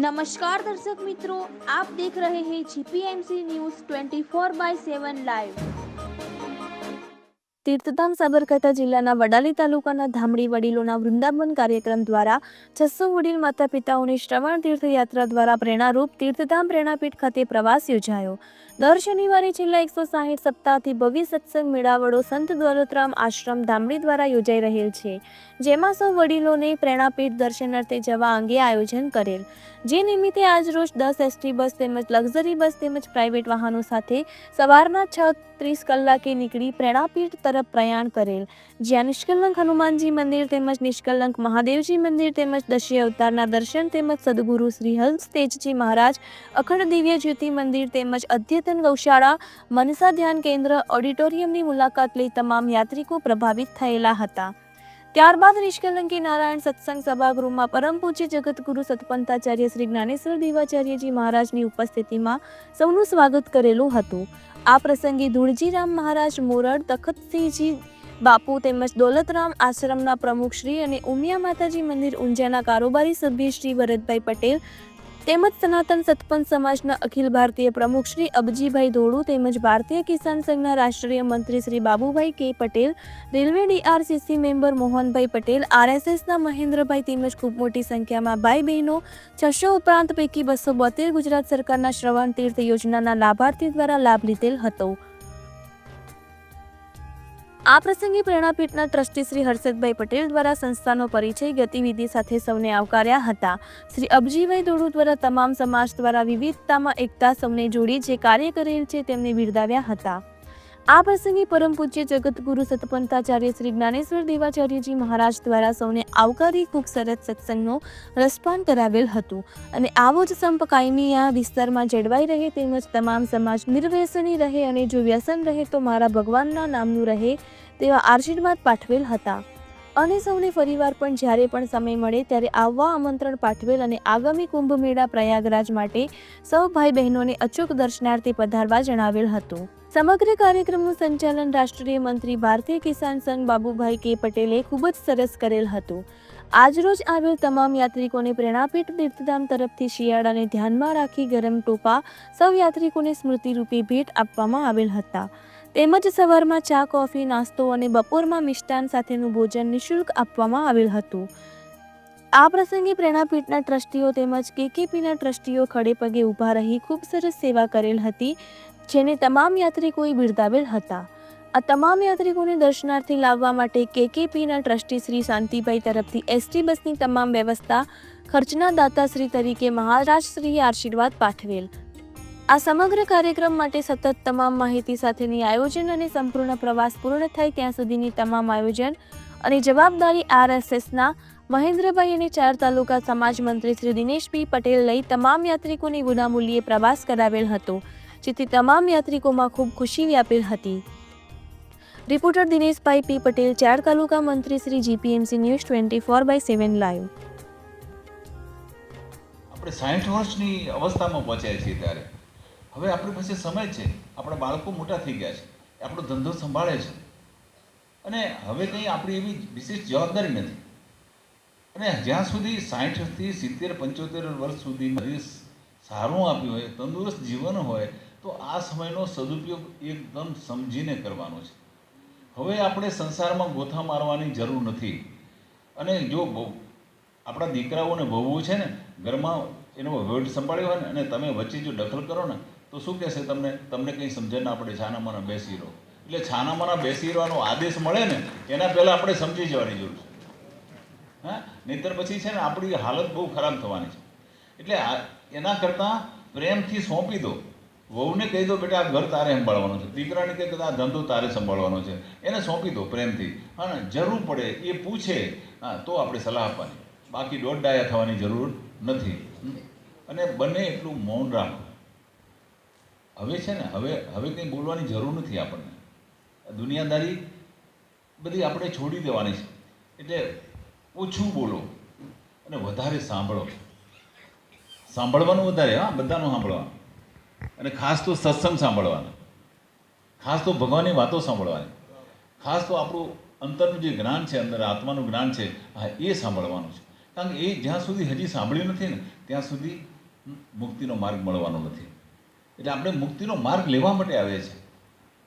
નમસ્કાર દર્શક મિત્રો આપ દેખ રહે હૈ જીપીએમસી ન્યૂઝ 24 બાય 7 લાઈવ તીર્થધામ સાબરકાંઠા જિલ્લાના વડાલી તાલુકાના ધામડી વડીલોના વૃંદાવન કાર્યક્રમ દ્વારા છસો વડીલ માતા પિતાઓની શ્રવણ તીર્થયાત્રા દ્વારા પ્રેરણારૂપ તીર્થધામ પ્રેરણાપીઠ ખાતે પ્રવાસ યોજાયો. દર શનિવારે છેલ્લા એકસો સાહીઠ સપ્તાહથી ભવ્ય સત્સંગ મેળાવડો સંત દોલતરામ આશ્રમ ધામડી દ્વારા યોજાઈ રહેલ છે, જેમાં સૌ વડીલોને પ્રેરણાપીઠ દર્શનાર્થે જવા અંગે આયોજન કરેલ. જે નિમિત્તે આજ રોજ દસ એસટી બસ તેમજ લક્ઝરી બસ તેમજ પ્રાઇવેટ વાહનો સાથે સવારના છ ત્રીસ કલાકે નીકળી પ્રેરણાપીઠ તરફ પ્રયાણ કરેલ. જ્યાં નિષ્કલંક હનુમાનજી મંદિર તેમજ નિષ્કલંક મહાદેવજી મંદિર તેમજ દશી અવતારના દર્શન તેમજ સદગુરુ શ્રી હંસ તેજજી મહારાજ, અખંડ દિવ્ય જ્યોતિ મંદિર તેમજ અદ્યતન ગૌશાળા, મનસા ધ્યાન કેન્દ્ર, ઓડિટોરિયમની મુલાકાત લઈ તમામ યાત્રિકો પ્રભાવિત થયેલા હતા. ત્યારબાદ નિષ્કલંકી નારાયણ સત્સંગ સભાગૃહમાં પરમ પૂજ્ય જગતગુરુ સતપંતાચાર્ય શ્રી જ્ઞાનેશ્વર દેવાચાર્યજી મહારાજની ઉપસ્થિતિમાં સૌનું સ્વાગત કરેલું હતું. આ પ્રસંગે ધૂળજીરામ મહારાજ મોરડ, તખતસિંહજી બાપુ તેમજ દોલતરામ આશ્રમના પ્રમુખ શ્રી અને ઉમિયા માતાજી મંદિર ઊંઝાના કારોબારી સભ્ય શ્રી ભરતભાઈ પટેલ તેમજ સનાતન સતપંચ સમાજના અખિલ ભારતીય પ્રમુખ શ્રી અબજીભાઈ ધોળુ તેમજ ભારતીય કિસાન સંઘના રાષ્ટ્રીય મંત્રી Shri Babubhai K Patel, railway DRCC member Mohanbhai Patel, આરએસએસના Mahendrabhai તેમજ ખૂબ મોટી સંખ્યામાં ભાઈ બહેનો, છસો ઉપરાંત પૈકી બસો બોતેર ગુજરાત સરકારના શ્રવણ તીર્થ યોજનાના લાભાર્થી દ્વારા લાભ લીધેલ હતો. આ પ્રસંગે પ્રેરણાપીઠના ટ્રસ્ટી શ્રી હર્ષદભાઈ પટેલ દ્વારા સંસ્થાનો પરિચય, ગતિવિધિ સાથે સૌને આવકાર્યા હતા. શ્રી અબજીભાઈ દોડુ દ્વારા તમામ સમાજ દ્વારા વિવિધતામાં એકતા સૌને જોડી જે કાર્ય કરેલ છે તેમને બિરદાવ્યા હતા. આ પ્રસંગે પરમ પૂજ્ય જગતગુરુ સતપંથાચાર્ય શ્રી જ્ઞાનેશ્વર દેવાચાર્યજી મહારાજ દ્વારા સૌને આવકારી ખૂબ સરસ સત્સંગનો રસપાન કરાવેલ હતું. અને આવો જ સંપ કાયમી આ વિસ્તારમાં જળવાઈ રહે તેમજ તમામ સમાજ નિર્વ્યસની રહે અને જો વ્યસન રહે તો મારા ભગવાનના નામનું રહે તેવા આશીર્વાદ પાઠવેલ હતા. અને સૌને ફરીવાર પણ જ્યારે પણ સમય મળે ત્યારે આવવા આમંત્રણ પાઠવેલ અને આગામી કુંભ મેળા પ્રયાગરાજ માટે સૌ ભાઈ બહેનોને અચૂક દર્શનાર્થે પધારવા જણાવેલ હતું. સમગ્ર કાર્યક્રમનું સંચાલન રાષ્ટ્રીય મંત્રી ભારતીય કિસાન સંઘ બાબુભાઈ કે પટેલે ખૂબ જ સરસ કરેલ હતું. આજરોજ આવેલ તમામ યાત્રિકોને પ્રેરણાપીઠ તીર્થધામ તરફથી શિયાળાને ધ્યાનમાં રાખી ગરમ ટોપા સૌ યાત્રિકોને સ્મૃતિરૂપી ભેટ આપવામાં આવેલ હતા. તેમજ સવારમાં ચા, કોફી, નાસ્તો અને બપોરમાં મિષ્ટાન સાથેનું ભોજન નિઃશુલ્ક આપવામાં આવેલ હતું. આ પ્રસંગે પ્રેરણાપીઠના ટ્રસ્ટીઓ તેમજ કેકેપીના ટ્રસ્ટીઓ ખડે પગે ઊભા રહી ખૂબ સરસ સેવા કરેલ હતી. જેને તમામ યાત્રિકોએ બિરદાવેલ હતા. આ તમામ યાત્રિકોને દર્શનાર્થે લાવવા માટે કેકેપીના ટ્રસ્ટી શ્રી શાંતિભાઈ તરફથી એસટી બસની તમામ વ્યવસ્થા ખર્ચના દાતાશ્રી તરીકે મહારાજશ્રીએ આશીર્વાદ પાઠવેલ. આ સમગ્ર કાર્યક્રમ માટે સતત તમામ માહિતી સાથેની આયોજન અને સંપૂર્ણ પ્રવાસ પૂર્ણ થાય ત્યાં સુધીની તમામ આયોજન અને જવાબદારી આરએસએસના મહેન્દ્રભાઈ અને ચાર તાલુકા સમાજ મંત્રી શ્રી દિનેશભાઈ પટેલ લઈ તમામ યાત્રિકોને વિનામૂલ્યે પ્રવાસ કરાવેલ હતો. જેથી તમામ યાત્રિકોમાં ખૂબ ખુશી વ્યાપેલ હતી. રિપોર્ટર દિનેશભાઈ પી પટેલ, ચાર તાલુકા મંત્રી Shri GPMC news twenty four by seven live. આપણે સાઠ વર્ષની અવસ્થામાં પહોંચ્યા છીએ ત્યારે. હવે આપણી પાસે સમય છે. આપણા બાળકો મોટા થઈ ગયા છે. આપણો ધંધો સંભાળે છે. અને હવે કંઈ આપણી એવી વિશેષ જવાબદારી નથી. અને જ્યાં સુધી સાઠથી સિત્તેર પંચોતેર વર્ષ સુધી સારું આપ્યું હોય, તંદુરસ્ત જીવન હોય તો આ સમયનો સદુપયોગ એકદમ સમજીને કરવાનો છે. હવે આપણે સંસારમાં ગોથા મારવાની જરૂર નથી. અને જો આપણા દીકરાઓને ભવવું છે ને, ઘરમાં એનો વેડ સંભાળ્યો હોય ને, અને તમે વચ્ચે જો દખલ કરો ને, તો શું કહેશે તમને? તમને કંઈ સમજણ ના પડે, છાનામાના બેસી રહો. એટલે છાનામાના બેસી રહેવાનો આદેશ મળે ને, એના પહેલાં આપણે સમજી જવાની જરૂર છે. હા? નહીતર પછી છે ને, આપણી હાલત બહુ ખરાબ થવાની છે. એટલે એના કરતાં પ્રેમથી સોંપી દો. વહુને કહી દો, બેટા, આ ઘર તારે સંભાળવાનું છે. દીકરાને કહે કે આ ધંધો તારે સંભાળવાનો છે. એને સોંપી દો પ્રેમથી. હા જરૂર પડે એ પૂછે, હા, તો આપણે સલાહ આપવાની. બાકી દોઢ ડાયા થવાની જરૂર નથી. અને બને એટલું મૌન રાખો. હવે છે ને, હવે હવે કંઈ બોલવાની જરૂર નથી આપણને. દુનિયાદારી બધી આપણે છોડી દેવાની છે. એટલે ઓછું બોલો અને વધારે સાંભળો. સાંભળવાનું વધારે, હા, બધાનું સાંભળવાનું. અને ખાસ તો સત્સંગ સાંભળવાનો. ખાસ તો ભગવાનની વાતો સાંભળવાની. ખાસ તો આપણું અંતરનું જે જ્ઞાન છે, અંદર આત્માનું જ્ઞાન છે, હા, એ સાંભળવાનું છે. કારણ કે એ જ્યાં સુધી હજી સાંભળ્યું નથી ને, ત્યાં સુધી મુક્તિનો માર્ગ મળવાનો નથી. એટલે આપણે મુક્તિનો માર્ગ લેવા માટે આવ્યા છે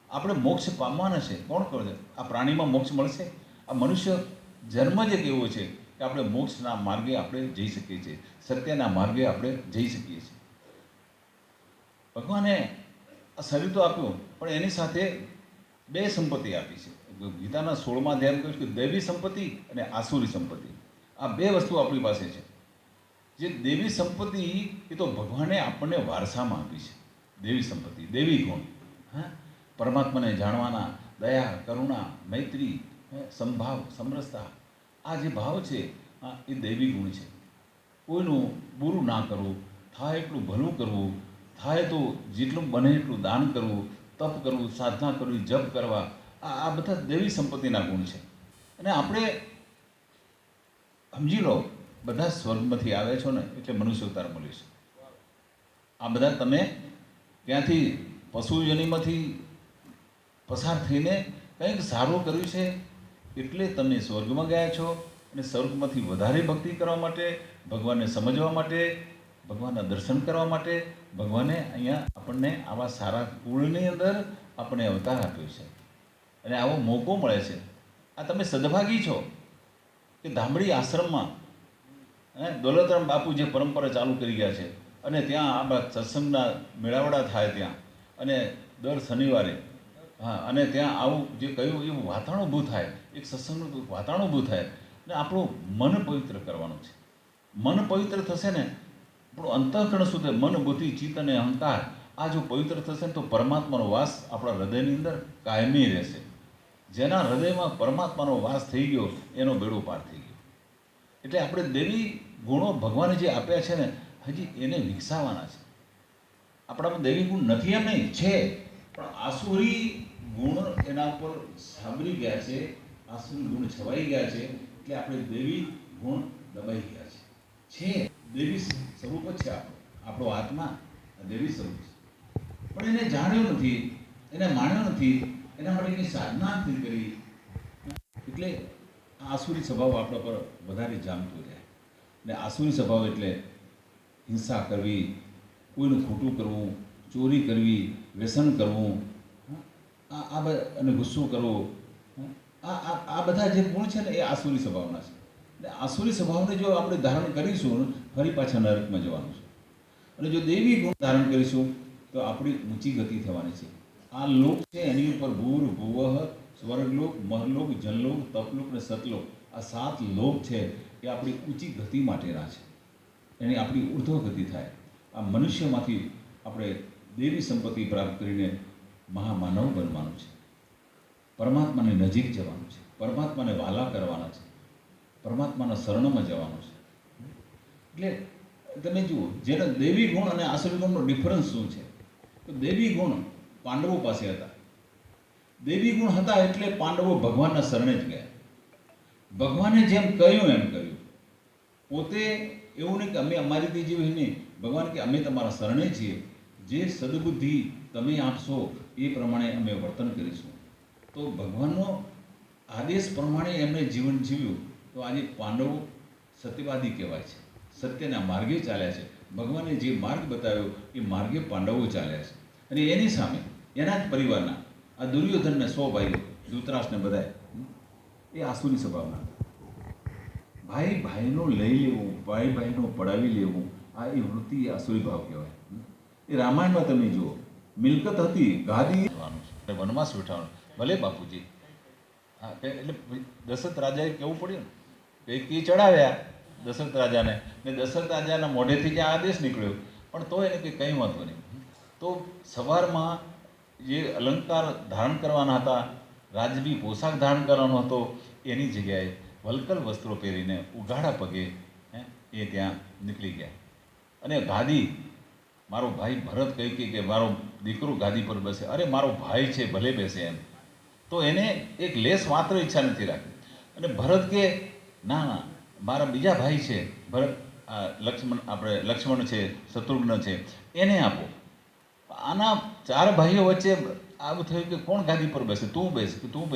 આપણે મોક્ષ પામવાના છે. કોણ કહે આ પ્રાણીમાં મોક્ષ મળશે? આ મનુષ્ય જન્મ જ એક એવો છે કે આપણે મોક્ષના માર્ગે આપણે જઈ શકીએ છીએ. સત્યના માર્ગે આપણે જઈ શકીએ છીએ. ભગવાને આ શરીર તો આપ્યું, પણ એની સાથે બે સંપત્તિ આપી છે. ગીતાના સોળમાં ધ્યાન કહ્યું કે દૈવી સંપત્તિ અને આસુરી સંપત્તિ. આ બે વસ્તુ આપણી પાસે છે. જે દેવી સંપત્તિ, એ તો ભગવાને આપણને વારસામાં આપી છે. દેવી સંપત્તિ, દેવી ગુણ. હા? પરમાત્માને જાણવાના, દયા, કરુણા, મૈત્રી સંભાવ, સમરસતા, આ જે ભાવ છે એ દૈવી ગુણ છે. કોઈનું બુરું ના કરવું, થાય એટલું ભલું કરવું થાય તો જેટલું બને એટલું દાન કરવું, તપ કરવું, સાધના કરવી, જપ કરવા, આ આ બધા દેવી સંપત્તિના ગુણ છે. અને આપણે સમજી લો, બધા સ્વર્ગમાંથી આવે છો ને, એટલે મનુષ્ય અવતાર મળ્યું છે. આ બધા તમે ત્યાંથી પશુ યોનિમાંથી પસાર થઈને કંઈક સારું કર્યું છે, એટલે તમે સ્વર્ગમાં ગયા છો અને સ્વર્ગમાંથી વધારે ભક્તિ કરવા માટે, ભગવાનને સમજવા માટે ભગવાનના દર્શન કરવા માટે ભગવાને અહીંયા આપણને આવા સારા કુળની અંદર આપણને અવતાર આપ્યો છે. અને આવો મોકો મળે છે. આ તમે સદભાગી છો કે ધામડી આશ્રમમાં દોલતરામ બાપુ જે પરંપરા ચાલુ કરી ગયા છે અને ત્યાં આ સત્સંગના મેળાવડા થાય ત્યાં અને દર શનિવારે, હા, અને ત્યાં આવું જે કહ્યું એવું વાતાવરણ ઊભું થાય, એક સત્સંગનું વાતાવરણ ઊભું થાય અને આપણું મન પવિત્ર કરવાનું છે. મન પવિત્ર થશે ને આપણું અંતઃકરણ સુધી મન, બુદ્ધિ, ચિત્ત અને અહંકાર આ જો પવિત્ર થશે ને તો પરમાત્માનો વાસ આપણા હૃદયની અંદર કાયમી રહેશે. જેના હૃદયમાં પરમાત્માનો વાસ થઈ ગયો, એનો બેડો પાર થઈ ગયો. એટલે આપણે દેવી ગુણો ભગવાને જે આપ્યા છે ને, હજી એને વિકસાવવાના છે. આપણામાં દેવી ગુણ નથી એમ નહીં, છે. પણ આસુરી ગુણ એના ઉપર સાંભળી ગયા છે, આસુરી ગુણ છવાઈ ગયા છે, એટલે આપણે દેવી ગુણ દબાઈ ગયા છે. છે. દેવી સ્વરૂપ જ છે આપણો. આપણો આત્મા દેવી સ્વરૂપ છે. પણ એને જાણ્યો નથી, એને માણ્યો નથી, એના માટે એની સાધના નથી કરી. એટલે આસુરી સ્વભાવ આપણા પર વધારે જામતો જાય. ને આસુરી સ્વભાવ એટલે હિંસા કરવી, કોઈનું ખોટું કરવું, ચોરી કરવી, વ્યસન કરવું આ આ અને ગુસ્સો કરવો આ આ બધા જે ગુણ છે ને એ આસુરી સ્વભાવના છે. આસુરી સ્વભાવને જો આપણે ધારણ કરીશું, ફરી પાછા નરકમાં જવાનું છે. અને જો દેવી ગુણ ધારણ કરીશું, તો આપણી ઊંચી ગતિ થવાની છે. આ લોક છે, એની ઉપર ભૂર, ભુવહ, સ્વર્ગલોક મહલોક જનલોક તપલોક અને સતલોક. આ સાત લોક છે, એ આપણી ઊંચી ગતિ માટેના છે. એની આપણી ઉર્ધ્વ ગતિ થાય. આ મનુષ્યમાંથી આપણે દેવી સંપત્તિ પ્રાપ્ત કરીને મહામાનવ બનવાનું છે. પરમાત્માની નજીક જવાનું છે. પરમાત્માને વાલા કરવાના છે. પરમાત્માના શરણમાં જવાનું છે. એટલે તમે જુઓ, જેને દેવી ગુણ અને આસુરી ગુણનો ડિફરન્સ શું છે? તો દેવી ગુણ પાંડવો પાસે હતા. દેવી ગુણ હતા એટલે પાંડવો ભગવાનના શરણે જ ગયા. ભગવાને જેમ કહ્યું, એમ કર્યું પોતે એવું નહીં કે અમે અમારી રીતે જીવી નહીં. ભગવાન કે અમે તમારા શરણે છીએ. જે સદબુદ્ધિ તમે આપશો એ પ્રમાણે અમે વર્તન કરીશું. તો ભગવાનનો આદેશ પ્રમાણે એમણે જીવન જીવ્યું. તો આજે પાંડવો સત્યવાદી કહેવાય છે. સત્યના માર્ગે ચાલ્યા છે. ભગવાને જે માર્ગ બતાવ્યો, એ માર્ગે પાંડવો ચાલ્યા છે. અને એની સામે એના જ પરિવારના આ દુર્યોધનને સો ભાઈઓ, ધૃતરાષ્ટ્રને બધાએ એ આસુની સ્વભાવના ભાઈ ભાઈનો લઈ લેવું, ભાઈ ભાઈનો પડાવી લેવું, આ એ વૃત્તિ આસુરી ભાવ કહેવાય. એ રામાયણમાં તમે જુઓ, મિલકત હતી, ગાદી વનવાસ બેઠાવાનું ભલે બાપુજી, હા, એટલે દશરથ રાજાએ કેવું પડ્યું ને કે કી ચડાવ્યા દશરથ રાજાને. ને દશરથ રાજાના મોઢેથી જે આદેશ નીકળ્યો. પણ તો એને કંઈ કંઈ વાંધો નહીં. તો સવારમાં જે અલંકાર ધારણ કરવાના હતા, રાજવી પોશાક ધારણ કરવાનો હતો, એની જગ્યાએ વલકલ વસ્ત્રો પહેરીને ઉઘાડા પગે એ ત્યાં નીકળી ગયા. અને ગાદી, મારો ભાઈ ભરત કહી કે મારો દીકરો ગાદી પર બેસે. અરે, મારો ભાઈ છે, ભલે બેસે એમ. તો એને એક લેસ માત્ર ઈચ્છા નથી રાખી. અને ભરત કે ના ના, મારા બીજા ભાઈ છે, ભરત લક્ષ્મણ, આપણે લક્ષ્મણ છે, શત્રુઘ્ન છે, એને આપો. આના ચાર ભાઈઓ વચ્ચે આવું થયું કે કોણ ગાદી પર બેસે? તું બેસ, તું